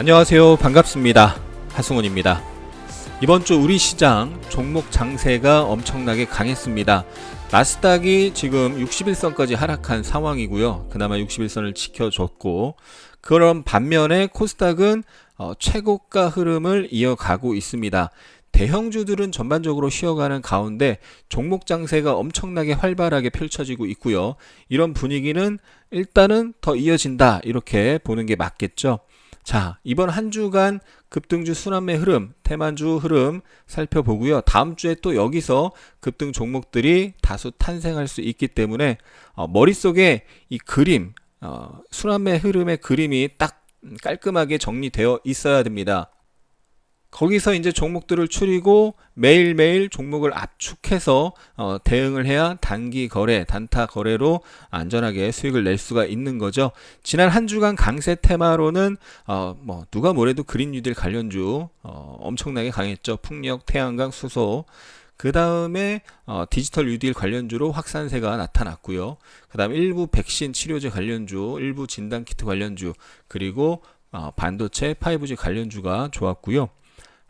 안녕하세요. 반갑습니다. 하승훈입니다. 이번 주 우리 시장 종목 장세가 엄청나게 강했습니다. 나스닥이 지금 61선까지 하락한 상황이고요. 그나마 61선을 지켜줬고 그런 반면에 코스닥은 어, 최고가 흐름을 이어가고 있습니다. 대형주들은 전반적으로 쉬어가는 가운데 종목 장세가 엄청나게 활발하게 펼쳐지고 있고요. 이런 분위기는 일단은 더 이어진다 이렇게 보는 게 맞겠죠. 자, 이번 한 주간 급등주 순환매 흐름, 대만주 흐름 살펴보고요. 다음 주에 또 여기서 급등 종목들이 다수 탄생할 수 있기 때문에 어, 머릿속에 이 그림, 어, 순환매 흐름의 그림이 딱 깔끔하게 정리되어 있어야 됩니다. 거기서 이제 종목들을 추리고 매일매일 종목을 압축해서 어, 대응을 해야 단기 거래, 단타 거래로 안전하게 수익을 낼 수가 있는 거죠. 지난 한 주간 강세 테마로는 어, 뭐 누가 뭐래도 그린 뉴딜 관련주 어, 엄청나게 강했죠. 풍력, 태양광, 수소. 그 다음에 어, 디지털 뉴딜 관련주로 확산세가 나타났고요. 그 다음 일부 백신 치료제 관련주, 일부 진단키트 관련주, 그리고 어, 반도체 5G 관련주가 좋았고요.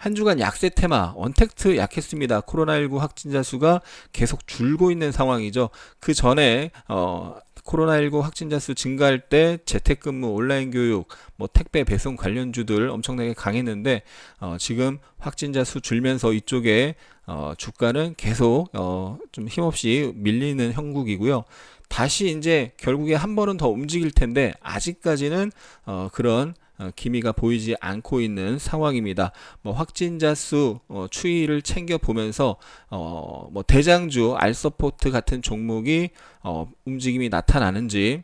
한 주간 약세 테마 원택트 약했습니다. 코로나19 확진자 수가 계속 줄고 있는 상황이죠. 그 전에 어 코로나19 확진자 수 증가할 때 재택근무, 온라인 교육, 뭐 택배 배송 관련주들 엄청나게 강했는데 어 지금 확진자 수 줄면서 이쪽에 어 주가는 계속 어 좀 힘없이 밀리는 형국이고요. 다시 이제 결국에 한 번은 더 움직일 텐데 아직까지는 어 그런 어, 기미가 보이지 않고 있는 상황입니다. 뭐 확진자 수 어, 추이를 챙겨 보면서 어, 뭐 대장주 알서포트 같은 종목이 어, 움직임이 나타나는지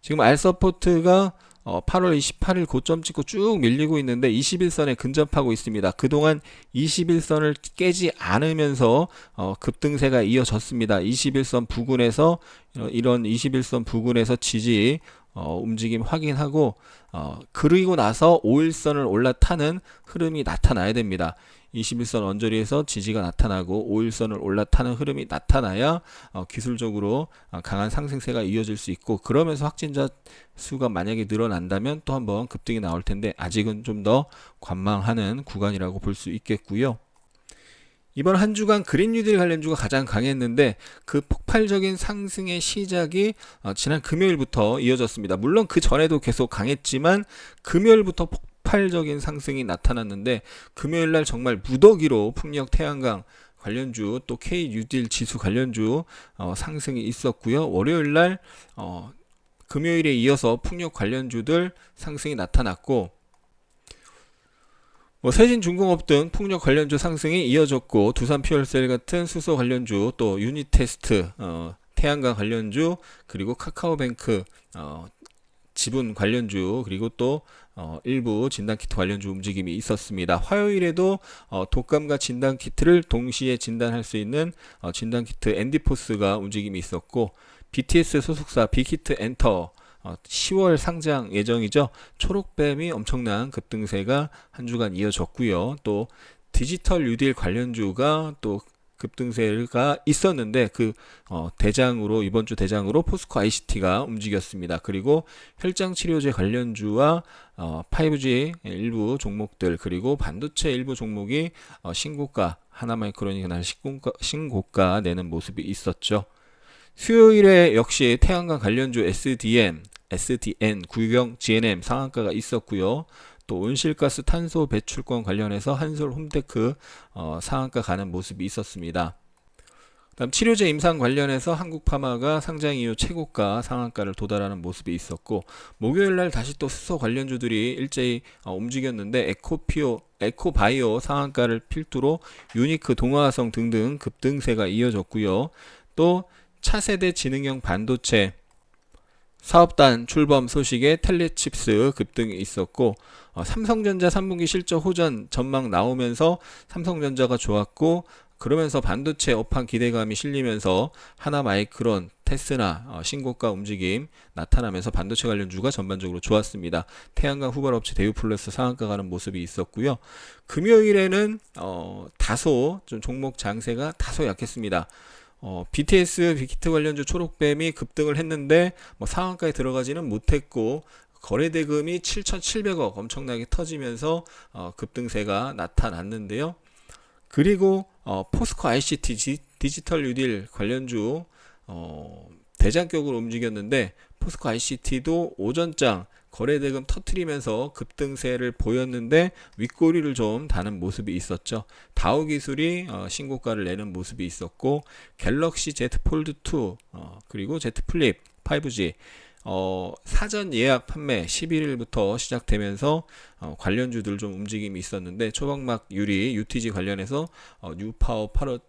지금 알서포트가 어, 8월 28일 고점 찍고 쭉 밀리고 있는데 21선에 근접하고 있습니다. 그동안 21선을 깨지 않으면서 어, 급등세가 이어졌습니다. 21선 부근에서 어, 이런 21선 부근에서 지지 어, 움직임 확인하고 어, 그리고 나서 5일선을 올라타는 흐름이 나타나야 됩니다. 21선 언저리에서 지지가 나타나고 5일선을 올라타는 흐름이 나타나야 어, 기술적으로 어, 강한 상승세가 이어질 수 있고 그러면서 확진자 수가 만약에 늘어난다면 또 한번 급등이 나올 텐데 아직은 좀 더 관망하는 구간이라고 볼 수 있겠고요. 이번 한 주간 그린 뉴딜 관련주가 가장 강했는데 그 폭발적인 상승의 시작이 어, 지난 금요일부터 이어졌습니다. 물론 그 전에도 계속 강했지만 금요일부터 폭발적인 상승이 나타났는데 금요일 날 정말 무더기로 풍력 태양광 관련주 또 K 뉴딜 지수 관련주 어, 상승이 있었고요. 월요일 날 어, 금요일에 이어서 풍력 관련주들 상승이 나타났고 뭐 세진 중공업 등 풍력 관련주 상승이 이어졌고 두산 퓨얼셀 같은 수소 관련주 또 유니테스트 어, 태양광 관련주 그리고 카카오뱅크 어, 지분 관련주 그리고 또 어, 일부 진단키트 관련주 움직임이 있었습니다. 화요일에도 어, 독감과 진단키트를 동시에 진단할 수 있는 어, 진단키트 앤디포스가 움직임이 있었고 BTS 소속사 빅히트 엔터 10월 어, 상장 예정이죠. 초록뱀이 엄청난 급등세가 한 주간 이어졌고요. 또 디지털 뉴딜 관련주가 또 급등세가 있었는데 그 어, 대장으로 이번 주 대장으로 포스코 ICT가 움직였습니다. 그리고 혈장 치료제 관련주와 어, 5G 일부 종목들 그리고 반도체 일부 종목이 어, 신고가 하나마이크론이 그날 신고가, 신고가 내는 모습이 있었죠. 수요일에 역시 태양광 관련주 SDM, SDN, 구경 GNM 상한가가 있었고요. 또 온실가스 탄소 배출권 관련해서 한솔 홈테크 어, 상한가 가는 모습이 있었습니다. 다음 치료제 임상 관련해서 한국파마가 상장 이후 최고가 상한가를 도달하는 모습이 있었고 목요일 날 다시 또 수소 관련주들이 일제히 어, 움직였는데 에코피오 에코바이오 상한가를 필두로 유니크 동화성 등등 급등세가 이어졌고요. 또 차세대 지능형 반도체 사업단 출범 소식에 텔레칩스 급등이 있었고 어, 삼성전자 3분기 실적 호전 전망 나오면서 삼성전자가 좋았고 그러면서 반도체 업황 기대감이 실리면서 하나마이크론, 테스나 어, 신고가 움직임 나타나면서 반도체 관련주가 전반적으로 좋았습니다. 태양광 후발업체 대우플러스 상한가 가는 모습이 있었고요. 금요일에는 어, 다소 좀 종목 장세가 다소 약했습니다. 어, BTS 빅히트 관련주 초록뱀이 급등을 했는데 뭐 상한가에 들어가지는 못했고 거래 대금이 7,700억 엄청나게 터지면서 어, 급등세가 나타났는데요. 그리고 어, 포스코 ICT 지, 디지털 뉴딜 관련주 어, 대장격으로 움직였는데 포스코 ICT도 오전장 거래대금 터트리면서 급등세를 보였는데 윗꼬리를 좀 다는 모습이 있었죠. 다우 기술이 어, 신고가를 내는 모습이 있었고 갤럭시 Z 폴드 2 어, 그리고 Z 플립 5G 어, 사전 예약 판매 11일부터 시작되면서 어, 관련주들 좀 움직임이 있었는데 초박막 유리 UTG 관련해서 어, 뉴파워 파러,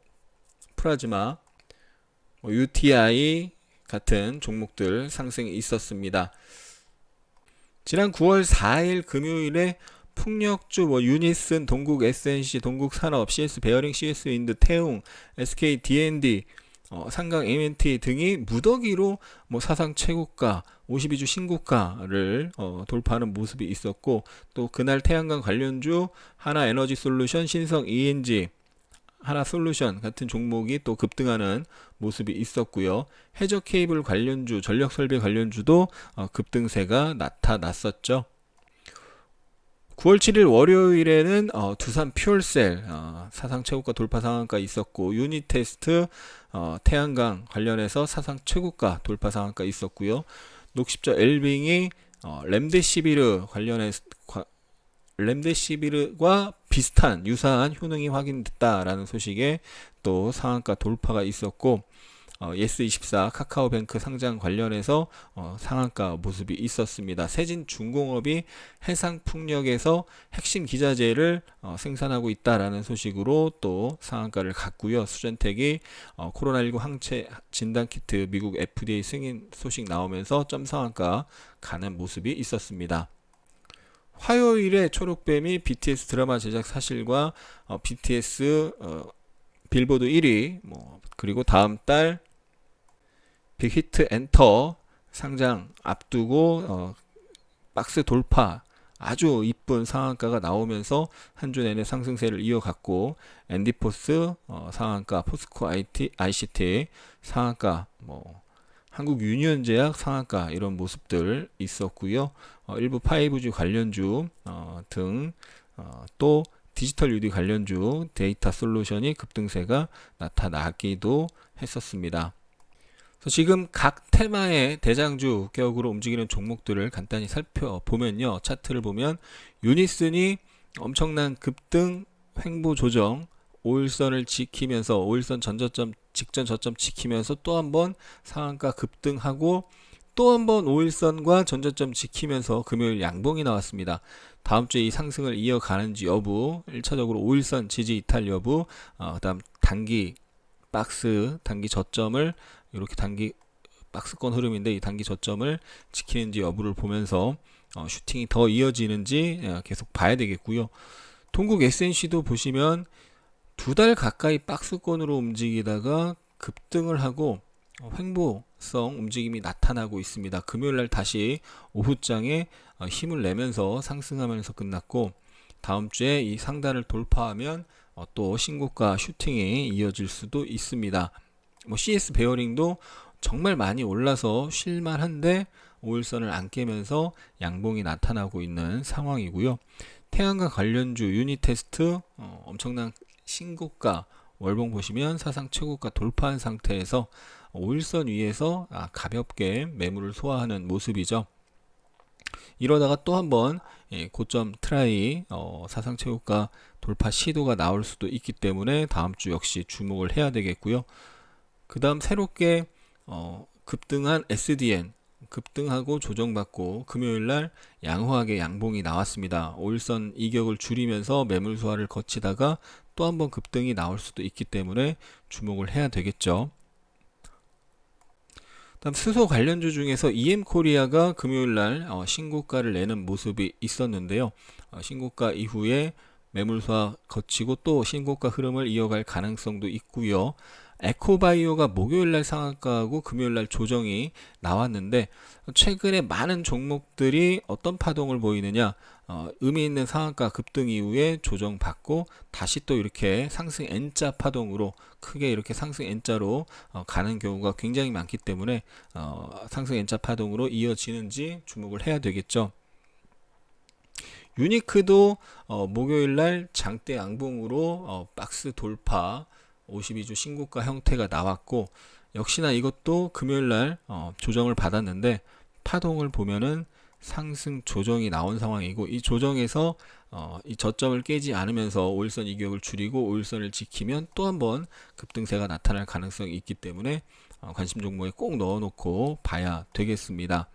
프라즈마 뭐 UTI 같은 종목들 상승이 있었습니다. 지난 9월 4일 금요일에 풍력주 뭐 유니슨, 동국 SNC, 동국 산업, CS 베어링, CS 윈드, 태웅, SK D&D, 어, 상강 MNT 등이 무더기로 뭐 사상 최고가 52주 신고가를 어, 돌파하는 모습이 있었고 또 그날 태양광 관련주 하나 에너지 솔루션, 신성 ENG 하나 솔루션 같은 종목이 또 급등하는 모습이 있었고요. 해저 케이블 관련주, 전력 설비 관련주도 어, 급등세가 나타났었죠. 9월 7일 월요일에는 어, 두산 퓨얼셀 어, 사상 최고가 돌파 상한가 있었고 유니테스트 어, 태양광 관련해서 사상 최고가 돌파 상한가 있었고요. 녹십자 엘빙이 어, 렘데시비르 관련해서 렘데시비르과 비슷한 유사한 효능이 확인됐다라는 소식에 또 상한가 돌파가 있었고 어, 예스24 카카오뱅크 상장 관련해서 어, 상한가 모습이 있었습니다. 세진중공업이 해상풍력에서 핵심 기자재를 어, 생산하고 있다라는 소식으로 또 상한가를 갔고요. 수전택이 어, 코로나19 항체 진단키트 미국 FDA 승인 소식 나오면서 점 상한가 가는 모습이 있었습니다. 화요일에 초록뱀이 BTS 드라마 제작 사실과 어, BTS 어, 빌보드 1위 뭐 그리고 다음 달 빅히트 엔터 상장 앞두고 어, 박스 돌파 아주 이쁜 상한가가 나오면서 한 주 내내 상승세를 이어갔고 앤디포스 어, 상한가 포스코 IT, ICT 상한가 뭐 한국 유니온제약 상한가 이런 모습들 있었고요. 어, 일부 5G 관련주 어, 등또 어, 디지털 유디 관련주 데이터 솔루션이 급등세가 나타나기도 했었습니다. 지금 각 테마의 대장주 격으로 움직이는 종목들을 간단히 살펴보면요. 차트를 보면 유니슨이 엄청난 급등 횡보 조정 5일선을 지키면서 5일선 전저점 직전 저점 지키면서 또 한번 상한가 급등하고 또 한번 5일선과 전저점 지키면서 금요일 양봉이 나왔습니다. 다음 주에 이 상승을 이어가는지 여부, 1차적으로 5일선 지지 이탈 여부, 어, 그다음 단기 박스 단기 저점을 이렇게 단기 박스권 흐름인데 이 단기 저점을 지키는지 여부를 보면서 어, 슈팅이 더 이어지는지 어, 계속 봐야 되겠고요. 동국 SNC도 보시면 두 달 가까이 박스권으로 움직이다가 급등을 하고 횡보성 움직임이 나타나고 있습니다. 금요일 날 다시 오후장에 어, 힘을 내면서 상승하면서 끝났고 다음 주에 이 상단을 돌파하면 어, 또 신고가 슈팅이 이어질 수도 있습니다. 뭐 CS 베어링도 정말 많이 올라서 쉴만한데 5일선을 안 깨면서 양봉이 나타나고 있는 상황이고요. 태양과 관련주 유닛 테스트 어, 엄청난 신고가 월봉 보시면 사상 최고가 돌파한 상태에서 5일선 위에서 아, 가볍게 매물을 소화하는 모습이죠. 이러다가 또 한번 예, 고점 트라이 어, 사상 최고가 돌파 시도가 나올 수도 있기 때문에 다음 주 역시 주목을 해야 되겠고요. 그 다음 새롭게 어, 급등한 SDN 급등하고 조정받고 금요일 날 양호하게 양봉이 나왔습니다. 5일선 이격을 줄이면서 매물 소화를 거치다가 또 한 번 급등이 나올 수도 있기 때문에 주목을 해야 되겠죠. 다음 수소 관련주 중에서 EM코리아가 금요일 날 어, 신고가를 내는 모습이 있었는데요. 어, 신고가 이후에 매물 소화 거치고 또 신고가 흐름을 이어갈 가능성도 있고요. 에코바이오가 목요일 날 상한가하고 금요일 날 조정이 나왔는데 최근에 많은 종목들이 어떤 파동을 보이느냐 어, 의미 있는 상한가 급등 이후에 조정받고 다시 또 이렇게 상승 N자 파동으로 크게 이렇게 상승 N자로 어, 가는 경우가 굉장히 많기 때문에 어, 상승 N자 파동으로 이어지는지 주목을 해야 되겠죠. 유니크도 어, 목요일 날 장대 양봉으로 어, 박스 돌파 52주 신고가 형태가 나왔고 역시나 이것도 금요일 날 어, 조정을 받았는데 파동을 보면은 상승 조정이 나온 상황이고 이 조정에서 어, 이 저점을 깨지 않으면서 오일선 이격을 줄이고 오일선을 지키면 또 한번 급등세가 나타날 가능성이 있기 때문에 어, 관심 종목에 꼭 넣어놓고 봐야 되겠습니다.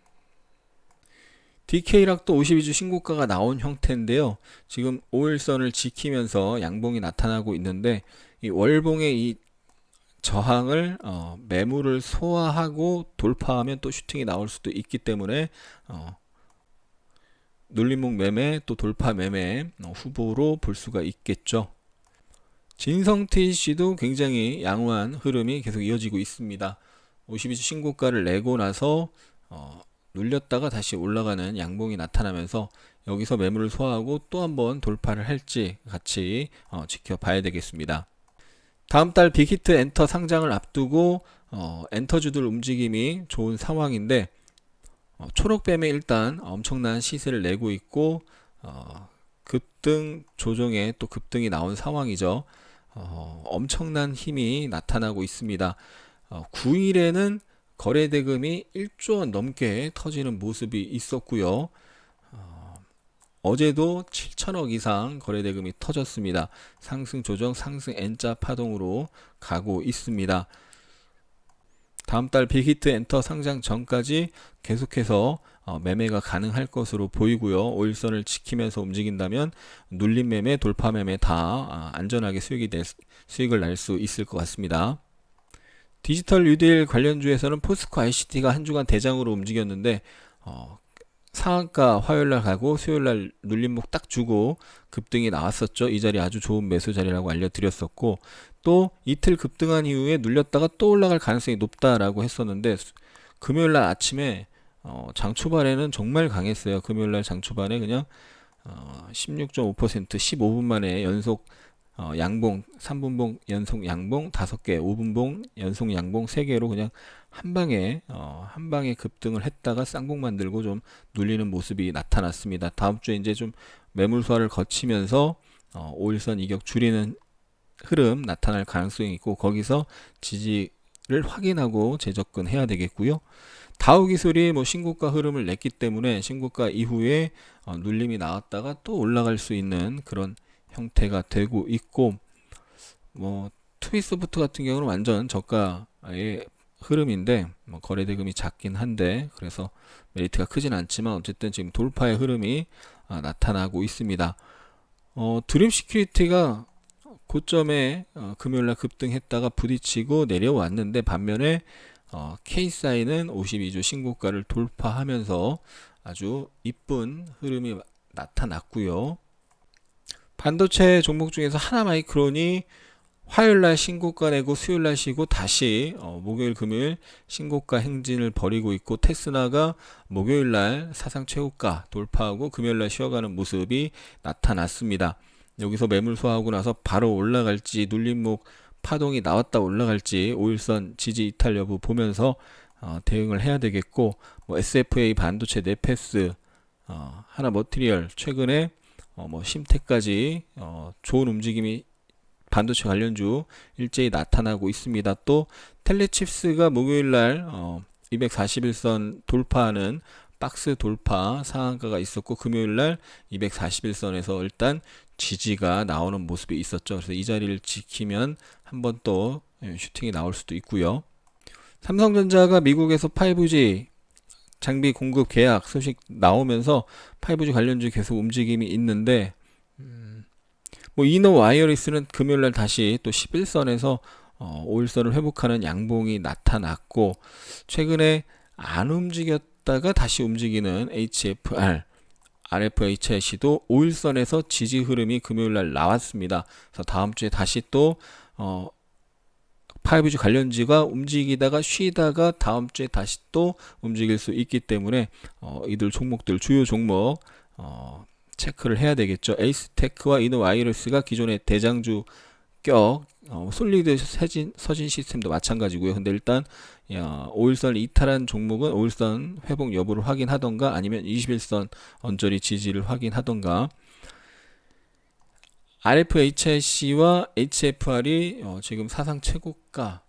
DK락도 52주 신고가가 나온 형태인데요. 지금 5일선을 지키면서 양봉이 나타나고 있는데 이 월봉의 이 저항을 어, 매물을 소화하고 돌파하면 또 슈팅이 나올 수도 있기 때문에 어, 눌림목 매매 또 돌파 매매 어, 후보로 볼 수가 있겠죠. 진성 TC도 굉장히 양호한 흐름이 계속 이어지고 있습니다. 52주 신고가를 내고 나서 어, 눌렸다가 다시 올라가는 양봉이 나타나면서 여기서 매물을 소화하고 또 한번 돌파를 할지 같이 어, 지켜봐야 되겠습니다. 다음 달 빅히트 엔터 상장을 앞두고 어, 엔터주들 움직임이 좋은 상황인데 어, 초록뱀에 일단 엄청난 시세를 내고 있고 어, 급등 조정에 또 급등이 나온 상황이죠. 어, 엄청난 힘이 나타나고 있습니다. 어, 9일에는 거래 대금이 1조 원 넘게 터지는 모습이 있었고요. 어, 어제도 7천억 이상 거래 대금이 터졌습니다. 상승 조정 상승 N자 파동으로 가고 있습니다. 다음 달 빅히트 엔터 상장 전까지 계속해서 어, 매매가 가능할 것으로 보이고요. 오일선을 지키면서 움직인다면 눌림 매매, 돌파 매매 다 아, 안전하게 수익이 낼, 수익을 낼 수 있을 것 같습니다. 디지털 뉴딜 관련주에서는 포스코 ICT가 한 주간 대장으로 움직였는데 어, 상한가 화요일날 가고 수요일날 눌림목 딱 주고 급등이 나왔었죠. 이 자리 아주 좋은 매수 자리라고 알려드렸었고 또 이틀 급등한 이후에 눌렸다가 또 올라갈 가능성이 높다라고 했었는데 금요일날 아침에 어, 장 초반에는 정말 강했어요. 금요일날 장 초반에 그냥 어, 16.5% 15분 만에 연속 어, 양봉 3분봉 연속 양봉 5개 5분봉 연속 양봉 3개로 그냥 한 방에 어, 한 방에 급등을 했다가 쌍봉 만들고 좀 눌리는 모습이 나타났습니다. 다음 주에 이제 좀 매물 소화를 거치면서 어, 5일선 이격 줄이는 흐름 나타날 가능성이 있고 거기서 지지를 확인하고 재접근 해야 되겠고요. 다우 기술이 뭐 신고가 흐름을 냈기 때문에 신고가 이후에 어, 눌림이 나왔다가 또 올라갈 수 있는 그런 형태가 되고 있고 뭐 투비소프트 같은 경우는 완전 저가의 흐름인데 뭐 거래 대금이 작긴 한데 그래서 메리트가 크진 않지만 어쨌든 지금 돌파의 흐름이 아, 나타나고 있습니다. 어, 드림 시큐리티가 고점에 어, 금요일날 급등했다가 부딪히고 내려왔는데 반면에 어, KSI는 52주 신고가를 돌파하면서 아주 이쁜 흐름이 나타났고요. 반도체 종목 중에서 하나 마이크론이 화요일날 신고가 내고 수요일날 쉬고 다시 어, 목요일 금요일 신고가 행진을 벌이고 있고 테스나가 목요일날 사상 최고가 돌파하고 금요일날 쉬어가는 모습이 나타났습니다. 여기서 매물 소화하고 나서 바로 올라갈지 눌림목 파동이 나왔다 올라갈지 5일선 지지 이탈 여부 보면서 어, 대응을 해야 되겠고 뭐 SFA 반도체 네페스 어, 하나 머티리얼 최근에 어, 뭐 심테까지 어, 좋은 움직임이 반도체 관련주 일제히 나타나고 있습니다. 또 텔레칩스가 목요일 날 어, 241선 돌파하는 박스 돌파 상한가가 있었고 금요일 날 241선에서 일단 지지가 나오는 모습이 있었죠. 그래서 이 자리를 지키면 한 번또 예, 슈팅이 나올 수도 있고요. 삼성전자가 미국에서 5G 장비 공급 계약 소식 나오면서 5G 관련주 계속 움직임이 있는데 음, 뭐 이노 와이어리스는 금요일 날 다시 또 11선에서 어, 5일선을 회복하는 양봉이 나타났고 최근에 안 움직였다가 다시 움직이는 HFR RFHIC도 5일선에서 지지 흐름이 금요일 날 나왔습니다. 그래서 다음 주에 다시 또 어, 파이브지 관련지가 움직이다가 쉬다가 다음 주에 다시 또 움직일 수 있기 때문에 어, 이들 종목들 주요 종목 어, 체크를 해야 되겠죠. 에이스테크와 이노와이러스가 기존의 대장주 격 어, 솔리드 서진, 서진 시스템도 마찬가지고요. 근데 일단 야, 5일선 이탈한 종목은 5일선 회복 여부를 확인하던가 아니면 21선 언저리 지지를 확인하던가 RFHIC와 HFR이 어, 지금 사상 최고가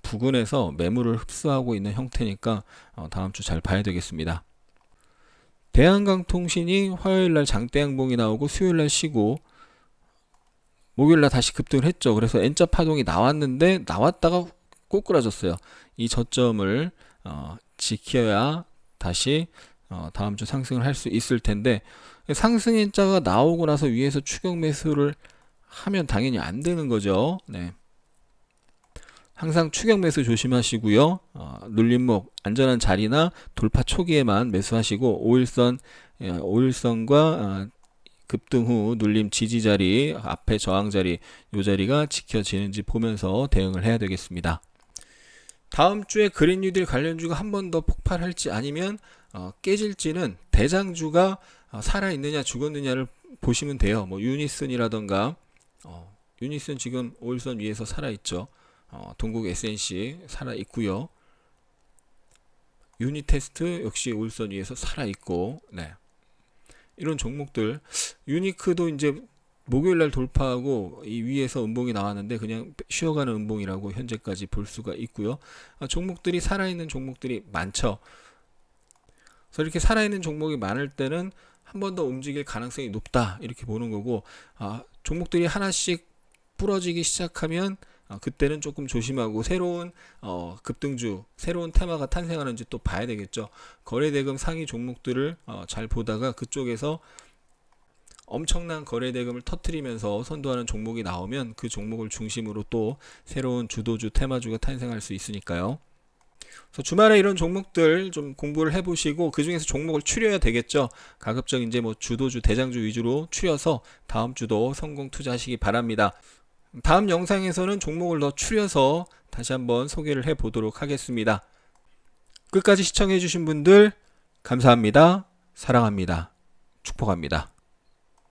부근에서 매물을 흡수하고 있는 형태니까 어, 다음 주 잘 봐야 되겠습니다. 대한강통신이 화요일 날 장대 양봉이 나오고 수요일 날 쉬고 목요일 날 다시 급등을 했죠. 그래서 N자 파동이 나왔는데 나왔다가 꼬꾸라졌어요. 이 저점을 어, 지켜야 다시 어, 다음 주 상승을 할 수 있을 텐데 상승 N자가 나오고 나서 위에서 추격 매수를 하면 당연히 안 되는 거죠. 네. 항상 추격 매수 조심하시고요. 어, 눌림목 안전한 자리나 돌파 초기에만 매수하시고 5일선 예, 5일선과 어, 급등 후 눌림 지지 자리 앞에 저항 자리 요 자리가 지켜지는지 보면서 대응을 해야 되겠습니다. 다음 주에 그린 뉴딜 관련주가 한 번 더 폭발할지 아니면 어, 깨질지는 대장주가 어, 살아 있느냐 죽었느냐를 보시면 돼요. 뭐 유니슨이라던가 어, 유니슨 지금 5일선 위에서 살아 있죠. 어, 동국 SNC 살아 있고요. 유니테스트 역시 5일선 위에서 살아 있고 네. 이런 종목들 유니크도 이제 목요일 날 돌파하고 이 위에서 음봉이 나왔는데 그냥 쉬어가는 음봉이라고 현재까지 볼 수가 있고요. 아, 종목들이 살아있는 종목들이 많죠. 그래서 이렇게 살아있는 종목이 많을 때는 한 번 더 움직일 가능성이 높다 이렇게 보는 거고 아, 종목들이 하나씩 부러지기 시작하면 아, 그때는 조금 조심하고 새로운 어, 급등주, 새로운 테마가 탄생하는지 또 봐야 되겠죠. 거래대금 상위 종목들을 어, 잘 보다가 그쪽에서 엄청난 거래대금을 터트리면서 선도하는 종목이 나오면 그 종목을 중심으로 또 새로운 주도주, 테마주가 탄생할 수 있으니까요. 그래서 주말에 이런 종목들 좀 공부를 해보시고 그 중에서 종목을 추려야 되겠죠. 가급적 이제 뭐 주도주, 대장주 위주로 추려서 다음 주도 성공 투자하시기 바랍니다. 다음 영상에서는 종목을 더 추려서 다시 한번 소개를 해 보도록 하겠습니다. 끝까지 시청해 주신 분들 감사합니다. 사랑합니다. 축복합니다.